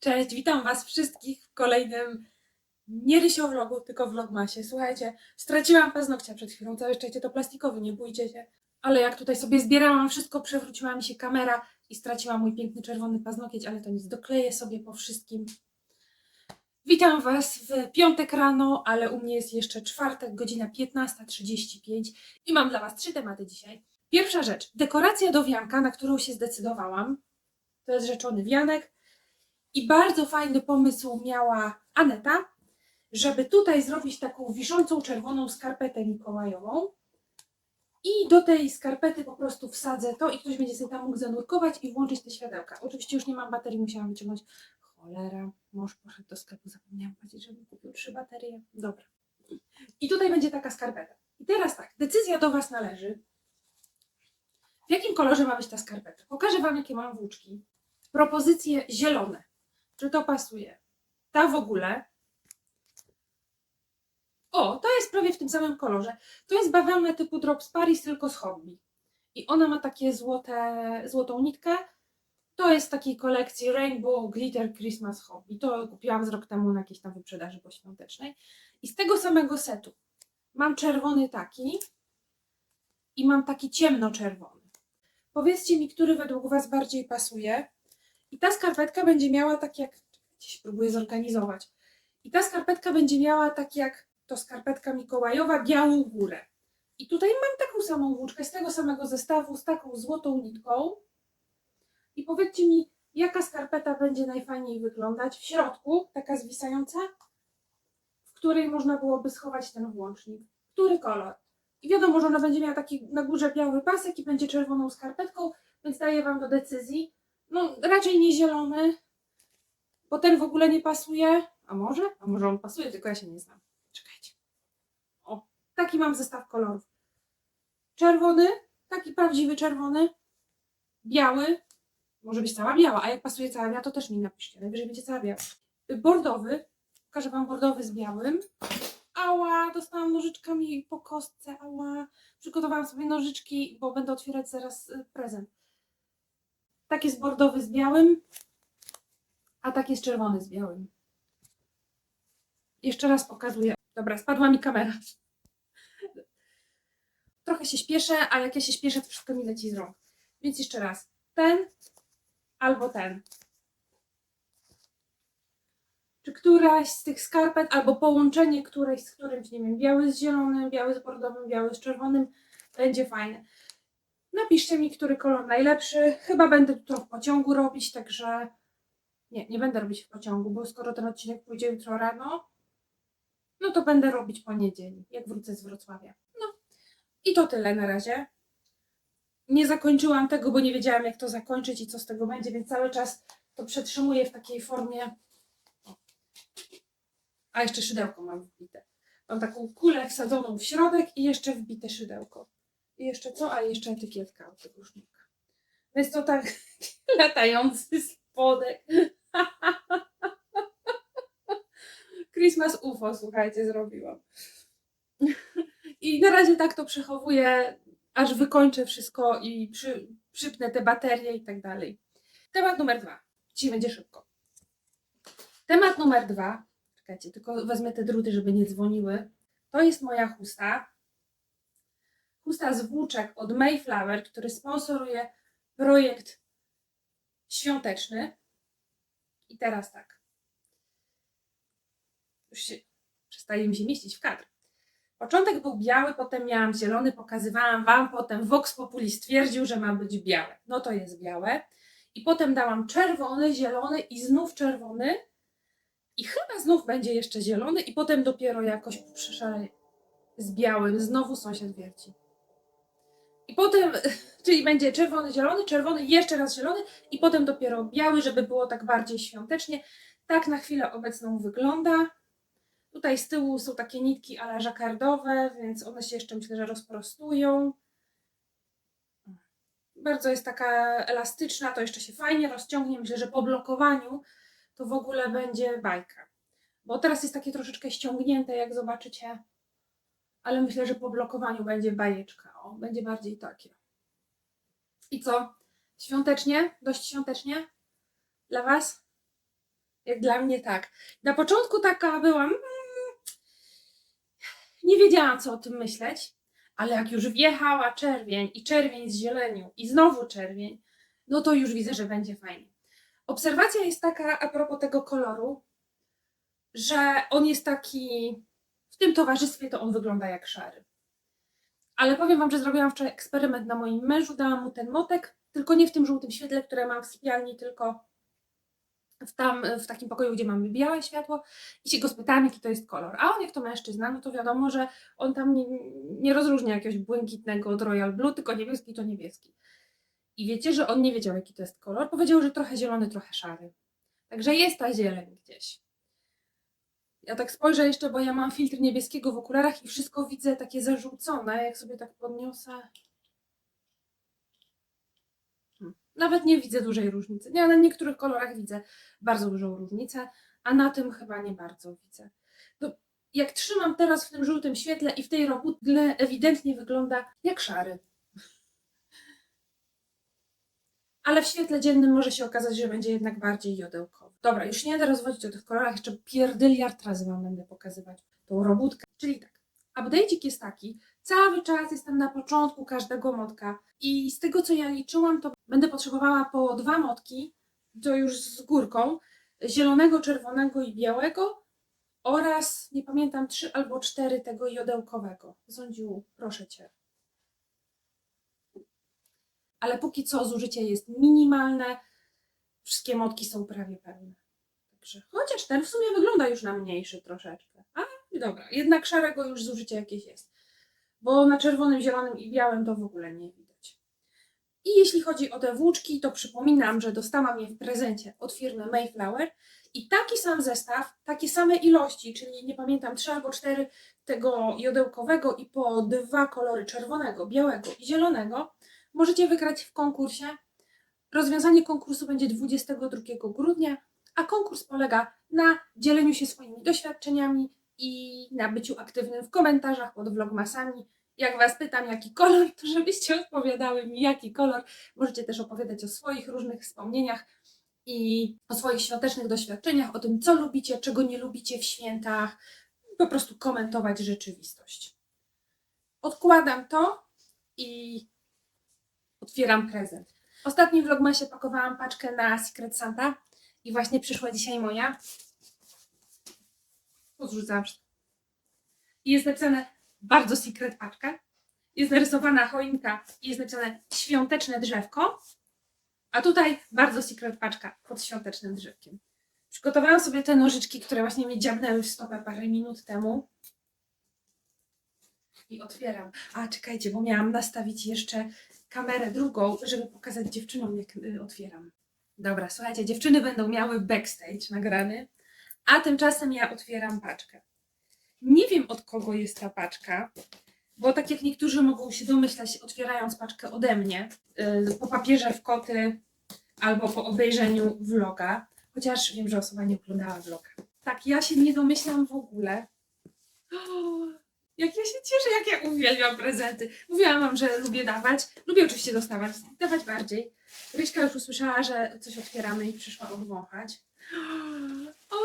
Cześć, witam Was wszystkich w kolejnym nie rysio vlogu, tylko vlogmasie. Słuchajcie, straciłam paznokcia przed chwilą, całe szczęście to plastikowy, nie bójcie się. Ale jak tutaj sobie zbierałam wszystko, przewróciła mi się kamera i straciłam mój piękny czerwony paznokieć, ale to nic, dokleję sobie po wszystkim. Witam Was w piątek rano, ale u mnie jest jeszcze czwartek, godzina 15.35 i mam dla Was trzy tematy dzisiaj. Pierwsza rzecz, dekoracja do wianka, na którą się zdecydowałam. To jest rzeczony wianek. I bardzo fajny pomysł miała Aneta, żeby tutaj zrobić taką wiszącą czerwoną skarpetę mikołajową. I do tej skarpety po prostu wsadzę to i ktoś będzie sobie tam mógł zanurkować i włączyć te światełka. Oczywiście już nie mam baterii, musiałam wyciągnąć. Cholera, mąż poszedł do sklepu, zapomniałam powiedzieć, żeby kupił trzy baterie. Dobra. I tutaj będzie taka skarpeta. I teraz tak, decyzja do Was należy. W jakim kolorze ma być ta skarpeta? Pokażę Wam, jakie mam włóczki. Propozycje zielone. Czy to pasuje? Ta w ogóle. O, to jest prawie w tym samym kolorze. To jest bawełna typu Drops Paris, tylko z hobby. I ona ma takie złote, złotą nitkę. To jest z takiej kolekcji Rainbow Glitter Christmas Hobby. To kupiłam z rok temu na jakiejś tam wyprzedaży poświątecznej. I z tego samego setu mam czerwony taki i mam taki ciemnoczerwony. Powiedzcie mi, który według Was bardziej pasuje. I ta skarpetka będzie miała tak jak. Gdzieś próbuję zorganizować. I ta skarpetka będzie miała tak jak to skarpetka Mikołajowa, białą górę. I tutaj mam taką samą włóczkę z tego samego zestawu, z taką złotą nitką. I powiedzcie mi, jaka skarpeta będzie najfajniej wyglądać w środku, taka zwisająca, w której można byłoby schować ten włącznik. Który kolor? I wiadomo, że ona będzie miała taki na górze biały pasek i będzie czerwoną skarpetką, więc daję Wam do decyzji. No, raczej nie zielony, bo ten w ogóle nie pasuje. A może? A może on pasuje, tylko ja się nie znam. Czekajcie. O, taki mam zestaw kolorów. Czerwony, taki prawdziwy czerwony, biały, może być cała biała, a jak pasuje cała biała, to też mi napiszcie. Najwyżej będzie cała biała. Bordowy, pokażę Wam bordowy z białym. Ała, dostałam nożyczkami po kostce, ała. Przygotowałam sobie nożyczki, bo będę otwierać zaraz y, prezent. Tak jest bordowy z białym, a tak jest czerwony z białym. Jeszcze raz pokazuję. Dobra, spadła mi kamera. Trochę się śpieszę, a jak ja się śpieszę, to wszystko mi leci z rąk. Więc jeszcze raz. Ten albo ten. Czy któraś z tych skarpet, albo połączenie którejś z którymś, nie wiem, biały z zielonym, biały z bordowym, biały z czerwonym, będzie fajne. Napiszcie mi, który kolor najlepszy. Chyba będę to w pociągu robić, także nie, nie będę robić w pociągu, bo skoro ten odcinek pójdzie jutro rano, no to będę robić po niedzieli, jak wrócę z Wrocławia. No i to tyle na razie. Nie zakończyłam tego, bo nie wiedziałam, jak to zakończyć i co z tego będzie, więc cały czas to przetrzymuję w takiej formie. A jeszcze szydełko mam wbite. Mam taką kulę wsadzoną w środek i jeszcze wbite szydełko. I jeszcze co? A jeszcze etykietka od tego sznuka. Więc to tak latający spodek. Christmas UFO, słuchajcie, zrobiłam. I na razie tak to przechowuję, aż wykończę wszystko i przy, przypnę te baterie i tak dalej. Temat numer dwa. Dzisiaj będzie szybko. Temat numer dwa. Czekajcie, tylko wezmę te druty, żeby nie dzwoniły. To jest moja chusta. Chusta z włóczek od Mayflower, który sponsoruje projekt świąteczny. I teraz tak. Już się przestaje mi się mieścić w kadr. Początek był biały, potem miałam zielony, pokazywałam Wam, potem Vox Populi stwierdził, że ma być białe. No to jest białe. I potem dałam czerwony, zielony i znów czerwony. I chyba znów będzie jeszcze zielony i potem dopiero jakoś przyszedł z białym. Znowu sąsiad wierci. I potem, czyli będzie czerwony, zielony, czerwony, jeszcze raz zielony i potem dopiero biały, żeby było tak bardziej świątecznie. Tak na chwilę obecną wygląda. Tutaj z tyłu są takie nitki ale żakardowe, więc one się jeszcze myślę, że rozprostują. Bardzo jest taka elastyczna, to jeszcze się fajnie rozciągnie. Myślę, że po blokowaniu to w ogóle będzie bajka. Bo teraz jest takie troszeczkę ściągnięte, jak zobaczycie. Ale myślę, że po blokowaniu będzie bajeczka. O, będzie bardziej takie. I co? Świątecznie? Dość świątecznie? Dla Was? Jak dla mnie tak. Na początku taka byłam. mm, Nie wiedziałam, co o tym myśleć, ale jak już wjechała czerwień i czerwień z zielenią i znowu czerwień, no to już widzę, że będzie fajnie. Obserwacja jest taka a propos tego koloru, że on jest taki. Tym towarzystwie to on wygląda jak szary. Ale powiem Wam, że zrobiłam wczoraj eksperyment na moim mężu, dałam mu ten motek, tylko nie w tym żółtym świetle, które mam w sypialni, tylko w, tam, w takim pokoju, gdzie mamy białe światło i się go spytałam, jaki to jest kolor. A on, jak to mężczyzna, no to wiadomo, że on tam nie, nie rozróżnia jakiegoś błękitnego od Royal Blue, tylko niebieski to niebieski. I wiecie, że on nie wiedział, jaki to jest kolor. Powiedział, że trochę zielony, trochę szary. Także jest ta zieleń gdzieś. Ja tak spojrzę jeszcze, bo ja mam filtr niebieskiego w okularach i wszystko widzę takie zarzucone, jak sobie tak podniosę. Nawet nie widzę dużej różnicy. Nie, na niektórych kolorach widzę bardzo dużą różnicę, a na tym chyba nie bardzo widzę. No, jak trzymam teraz w tym żółtym świetle i w tej robudle ewidentnie wygląda jak szary. Ale w świetle dziennym może się okazać, że będzie jednak bardziej jodełkowy. Dobra, już nie będę rozwodzić o tych kolorach, jeszcze pierdyliard razy Wam będę pokazywać tą robótkę. Czyli tak, update'ik jest taki, cały czas jestem na początku każdego motka i z tego co ja liczyłam, to będę potrzebowała po dwa motki, to już z górką, zielonego, czerwonego i białego oraz, nie pamiętam, trzy albo cztery tego jodełkowego. Ządziu, proszę Cię. Ale póki co zużycie jest minimalne, wszystkie motki są prawie pełne. Także, chociaż ten w sumie wygląda już na mniejszy troszeczkę. A, dobra, jednak szarego już zużycie jakieś jest. Bo na czerwonym, zielonym i białym to w ogóle nie widać. I jeśli chodzi o te włóczki, to przypominam, że dostałam je w prezencie od firmy Mayflower i taki sam zestaw, takie same ilości, czyli nie pamiętam, trzy albo cztery tego jodełkowego i po dwa kolory czerwonego, białego i zielonego możecie wygrać w konkursie. Rozwiązanie konkursu będzie 22 grudnia, a konkurs polega na dzieleniu się swoimi doświadczeniami i na byciu aktywnym w komentarzach pod vlogmasami. Jak Was pytam, jaki kolor, to żebyście odpowiadały mi, jaki kolor. Możecie też opowiadać o swoich różnych wspomnieniach i o swoich świątecznych doświadczeniach, o tym, co lubicie, czego nie lubicie w świętach. Po prostu komentować rzeczywistość. Odkładam to i otwieram prezent. Ostatnim vlogmasie pakowałam paczkę na Secret Santa i właśnie przyszła dzisiaj moja. Wszystko. I jest napisane bardzo secret paczka. Jest narysowana choinka i jest napisane świąteczne drzewko. A tutaj bardzo secret paczka pod świątecznym drzewkiem. Przygotowałam sobie te nożyczki, które właśnie mi dziabnęły w stopę parę minut temu. I otwieram. A czekajcie, bo miałam nastawić jeszcze kamerę drugą, żeby pokazać dziewczynom, jak y, otwieram. Dobra, słuchajcie, dziewczyny będą miały backstage nagrany, a tymczasem ja otwieram paczkę. Nie wiem od kogo jest ta paczka, bo tak jak niektórzy mogą się domyślać, otwierając paczkę ode mnie, y, po papierze w koty albo po obejrzeniu vloga, chociaż wiem, że osoba nie oglądała vloga. Tak, ja się nie domyślam w ogóle. Jak ja się cieszę, jak ja uwielbiam prezenty. Mówiłam wam, że lubię dawać. Lubię oczywiście dostawać, dawać bardziej. Ryśka już usłyszała, że coś otwieramy i przyszła odwąchać. O,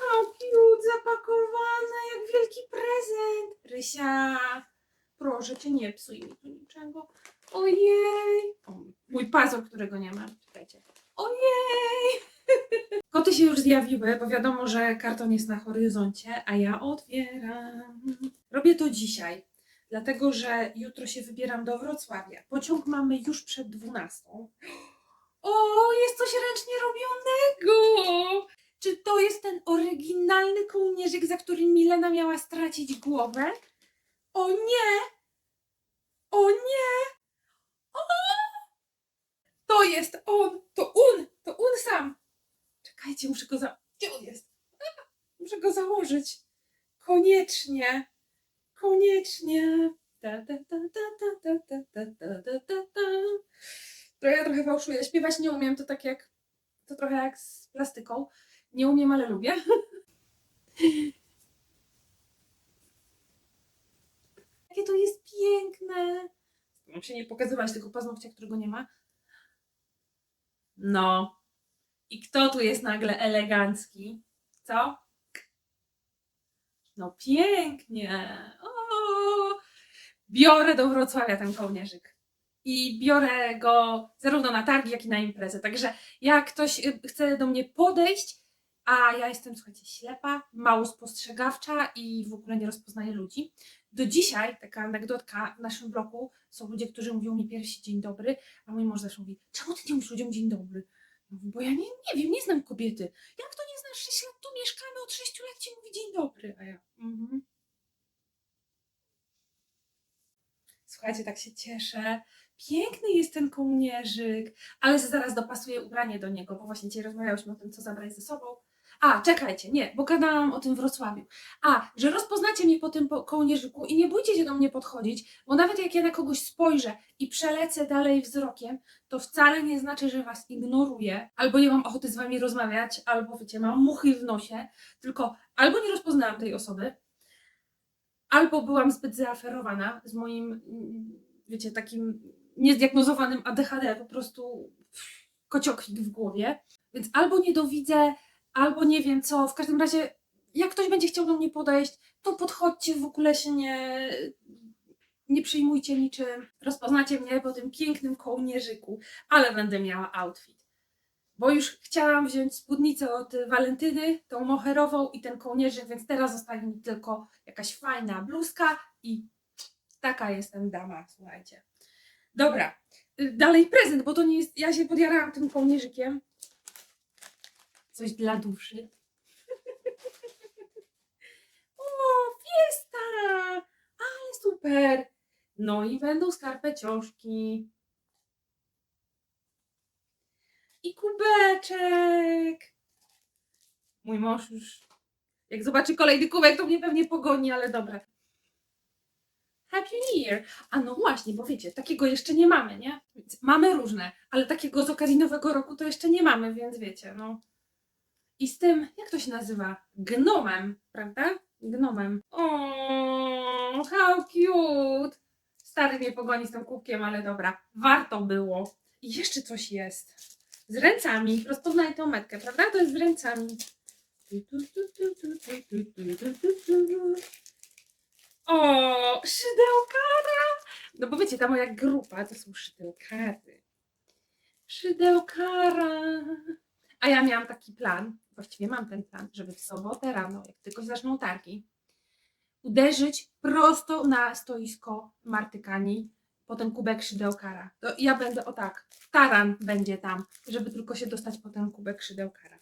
how cute, zapakowane, jak wielki prezent. Rysia, proszę cię, nie psuj mi tu niczego. Ojej. O, mój pazur, którego nie ma. Czekajcie. Ojej. Koty się już zjawiły, bo wiadomo, że karton jest na horyzoncie, a ja otwieram. Robię to dzisiaj, dlatego że jutro się wybieram do Wrocławia. Pociąg mamy już przed 12. O, jest coś ręcznie robionego! Czy to jest ten oryginalny kołnierzyk, za którym Milena miała stracić głowę? O nie! O nie! O! To jest on! To on! To on sam! Czekajcie, muszę go za... Gdzie on jest? Muszę go założyć. Koniecznie. Koniecznie. Ta. To ja trochę fałszuję. Śpiewać nie umiem, to tak jak... To trochę jak z plastyką. Nie umiem, ale lubię. Jakie to jest piękne. Mam się nie pokazywać tego paznokcia, którego nie ma. No. I kto tu jest nagle elegancki? Co? No pięknie. O! Biorę do Wrocławia ten kołnierzyk. I biorę go zarówno na targi, jak i na imprezę. Także jak ktoś y, chce do mnie podejść, a ja jestem, słuchajcie, ślepa, mało spostrzegawcza i w ogóle nie rozpoznaję ludzi. Do dzisiaj, taka anegdotka, w naszym bloku są ludzie, którzy mówią mi pierwszy dzień dobry, a mój mąż zawsze mówi, czemu ty nie mówisz ludziom dzień dobry? Bo ja nie, nie wiem, nie znam kobiety. Jak to nie znasz 6 lat? Tu mieszkamy od 6 lat ci mówi dzień dobry. A ja, mhm. Słuchajcie, tak się cieszę. Piękny jest ten kołnierzyk, ale zaraz dopasuję ubranie do niego, bo właśnie dzisiaj rozmawiałyśmy o tym, co zabrać ze sobą. A, czekajcie, nie, bo gadałam o tym Wrocławiu. A, że rozpoznacie mnie po tym po- kołnierzyku i nie bójcie się do mnie podchodzić, bo nawet jak ja na kogoś spojrzę i przelecę dalej wzrokiem, to wcale nie znaczy, że was ignoruję, albo nie mam ochoty z wami rozmawiać, albo wiecie, mam muchy w nosie, tylko albo nie rozpoznałam tej osoby, albo byłam zbyt zaaferowana z moim, wiecie, takim niezdiagnozowanym ADHD, po prostu kociokwik w głowie, więc albo nie dowidzę, albo nie wiem co, w każdym razie jak ktoś będzie chciał do mnie podejść, to podchodźcie, w ogóle się nie, nie przyjmujcie niczym. Rozpoznacie mnie po tym pięknym kołnierzyku, ale będę miała outfit. Bo już chciałam wziąć spódnicę od Walentyny, tą moherową i ten kołnierzyk, więc teraz zostaje mi tylko jakaś fajna bluzka i taka jestem dama, słuchajcie. Dobra, y, dalej prezent, bo to nie jest, ja się podjarałam tym kołnierzykiem. Coś dla duszy. O, fiesta! Ale super! No i będą skarpecioszki. I kubeczek. Mój mąż już, jak zobaczy kolejny kubek, to mnie pewnie pogoni, ale dobra. Happy New Year! A no właśnie, bo wiecie, takiego jeszcze nie mamy, nie? Mamy różne, ale takiego z okazji Nowego Roku to jeszcze nie mamy, więc wiecie, no. I z tym, jak to się nazywa? Gnomem, prawda? Gnomem. O, how cute! Stary mnie pogoni z tym kubkiem, ale dobra, warto było. I jeszcze coś jest. Z ręcami, rozpoznaj tą metkę, prawda? To jest z ręcami. O, szydełkara! No bo wiecie, ta moja grupa to są szydełkary. Szydełkara. A ja miałam taki plan, właściwie mam ten plan, żeby w sobotę rano, jak tylko zaczną targi, uderzyć prosto na stoisko Martykani po ten kubek szydełkara. To ja będę o tak, taran będzie tam, żeby tylko się dostać po ten kubek szydełkara.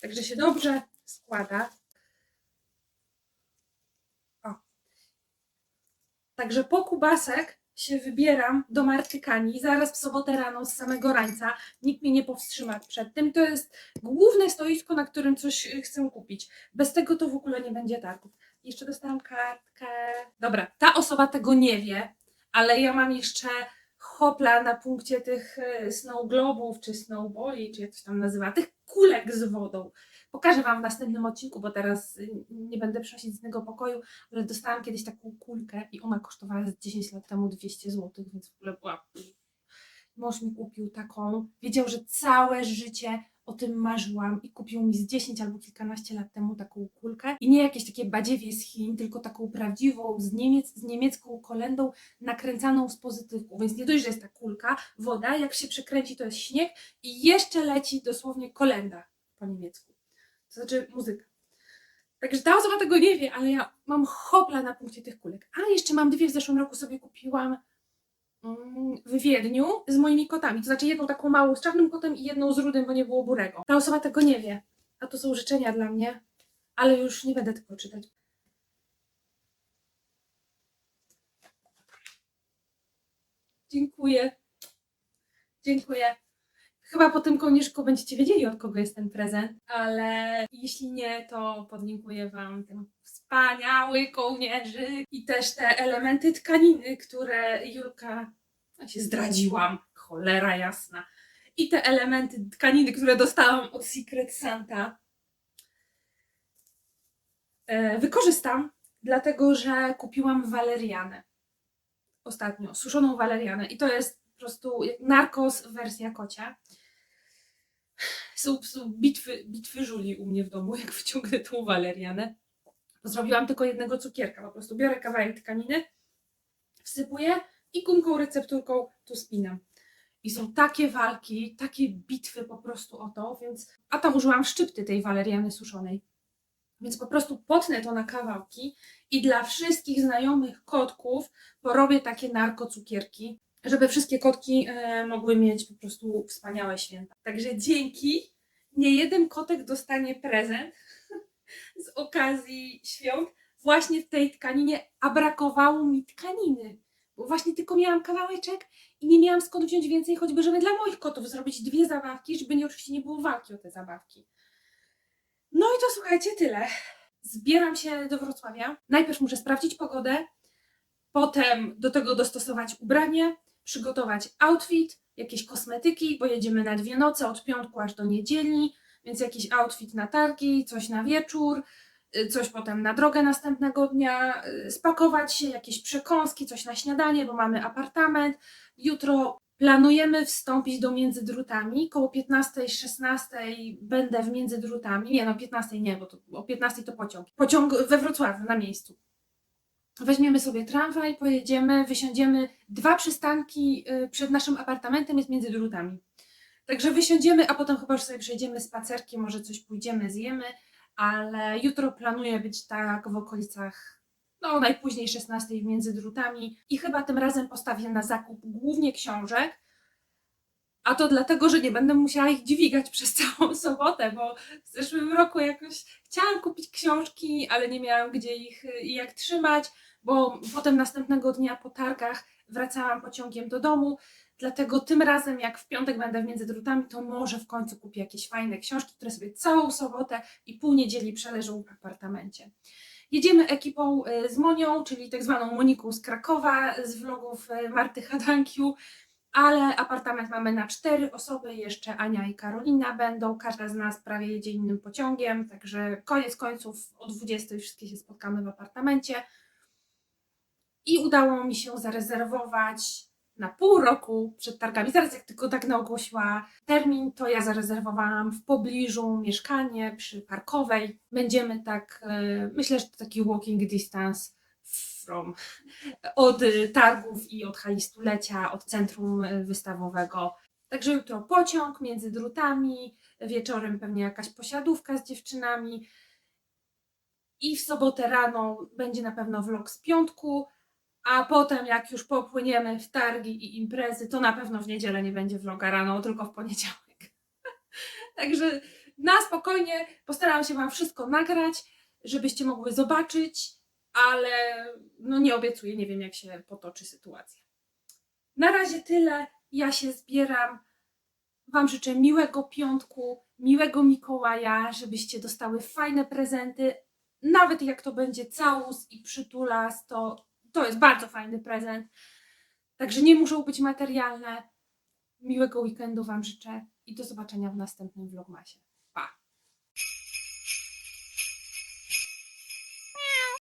Także się dobrze składa. O. Także po kubasek się wybieram do Martykani zaraz w sobotę rano z samego rańca. Nikt mnie nie powstrzyma przed tym. To jest główne stoisko, na którym coś y, chcę kupić. Bez tego to w ogóle nie będzie targów. Jeszcze dostałam kartkę. Dobra, ta osoba tego nie wie, ale ja mam jeszcze hopla na punkcie tych y, snow globów, czy snowboli, czy jak to się tam nazywa, tych kulek z wodą. Pokażę Wam w następnym odcinku, bo teraz y, nie będę przynosić z innego pokoju, ale dostałam kiedyś taką kulkę i ona kosztowała z 10 lat temu 200 zł, więc w ogóle była... Mąż mi kupił taką, wiedział, że całe życie o tym marzyłam i kupił mi z 10 albo kilkanaście lat temu taką kulkę. I nie jakieś takie badziewie z Chin, tylko taką prawdziwą z, Niemiec, z niemiecką kolendą nakręcaną z pozytywką, więc nie dość, że jest ta kulka, woda, jak się przekręci to jest śnieg i jeszcze leci dosłownie kolenda po niemiecku, to znaczy muzyka. Także ta osoba tego nie wie, ale ja mam hopla na punkcie tych kulek. A jeszcze mam dwie, w zeszłym roku sobie kupiłam mm, w Wiedniu z moimi kotami. To znaczy jedną taką małą z czarnym kotem i jedną z rudym, bo nie było burego. Ta osoba tego nie wie. A to są życzenia dla mnie, ale już nie będę tego czytać. Dziękuję. Dziękuję. Chyba po tym kołnierzyku będziecie wiedzieli, od kogo jest ten prezent, ale jeśli nie, to podlinkuję Wam ten wspaniały kołnierzyk i też te elementy tkaniny, które Julka ja się zdradziłam, cholera jasna. I te elementy tkaniny, które dostałam od Secret Santa, e, wykorzystam, dlatego że kupiłam walerianę ostatnio, suszoną walerianę i to jest po prostu narkos wersja kocia. Są, są bitwy, bitwy żuli u mnie w domu, jak wyciągnę tą walerianę. Zrobiłam tylko jednego cukierka. Po prostu biorę kawałek tkaniny, wsypuję i gumką recepturką tu spinam. I są takie walki, takie bitwy po prostu o to, więc. A tam użyłam szczypty tej waleriany suszonej. Więc po prostu potnę to na kawałki i dla wszystkich znajomych kotków porobię takie narkocukierki, żeby wszystkie kotki e, mogły mieć po prostu wspaniałe święta. Także dzięki. Nie jeden kotek dostanie prezent z okazji świąt właśnie w tej tkaninie, a brakowało mi tkaniny. Bo właśnie tylko miałam kawałeczek i nie miałam skąd wziąć więcej, choćby żeby dla moich kotów zrobić dwie zabawki, żeby nie oczywiście nie było walki o te zabawki. No i to słuchajcie, tyle. Zbieram się do Wrocławia. Najpierw muszę sprawdzić pogodę, potem do tego dostosować ubranie, przygotować outfit, jakieś kosmetyki, bo jedziemy na dwie noce od piątku aż do niedzieli, więc jakiś outfit na targi, coś na wieczór, y, coś potem na drogę następnego dnia, y, spakować się, jakieś przekąski, coś na śniadanie, bo mamy apartament. Jutro planujemy wstąpić do Międzydrutami. Koło 15-16 będę w Międzydrutami. Nie no, 15 nie, bo to, o 15 to pociąg. Pociąg we Wrocławiu, na miejscu. Weźmiemy sobie tramwaj, pojedziemy, wysiądziemy. Dwa przystanki y, przed naszym apartamentem jest między drutami. Także wysiądziemy, a potem chyba już sobie przejdziemy spacerkiem, może coś pójdziemy, zjemy, ale jutro planuję być tak w okolicach, no najpóźniej 16 między drutami i chyba tym razem postawię na zakup głównie książek, a to dlatego, że nie będę musiała ich dźwigać przez całą sobotę, bo w zeszłym roku jakoś chciałam kupić książki, ale nie miałam gdzie ich y, i jak trzymać, bo potem następnego dnia po targach wracałam pociągiem do domu, dlatego tym razem jak w piątek będę w Międzydrutami, to może w końcu kupię jakieś fajne książki, które sobie całą sobotę i pół niedzieli przeleżą w apartamencie. Jedziemy ekipą y, z Monią, czyli tak zwaną Moniką z Krakowa, z vlogów y, Marty Hadankiu, ale apartament mamy na cztery osoby, jeszcze Ania i Karolina będą, każda z nas prawie jedzie innym pociągiem, także koniec końców o 20 już wszystkie się spotkamy w apartamencie. I udało mi się zarezerwować na pół roku przed targami. Zaraz jak tylko tak ogłosiła termin, to ja zarezerwowałam w pobliżu mieszkanie przy Parkowej. Będziemy tak, e, myślę, że to taki walking distance from od targów i od hali stulecia, od centrum wystawowego. Także jutro pociąg między drutami, wieczorem pewnie jakaś posiadówka z dziewczynami. I w sobotę rano będzie na pewno vlog z piątku, a potem jak już popłyniemy w targi i imprezy, to na pewno w niedzielę nie będzie vloga rano, tylko w poniedziałek. Także na spokojnie postaram się Wam wszystko nagrać, żebyście mogły zobaczyć, ale no nie obiecuję, nie wiem jak się potoczy sytuacja. Na razie tyle, ja się zbieram. Wam życzę miłego piątku, miłego Mikołaja, żebyście dostały fajne prezenty. Nawet jak to będzie całus i przytulas, to, to jest bardzo fajny prezent. Także nie muszą być materialne. Miłego weekendu Wam życzę i do zobaczenia w następnym vlogmasie.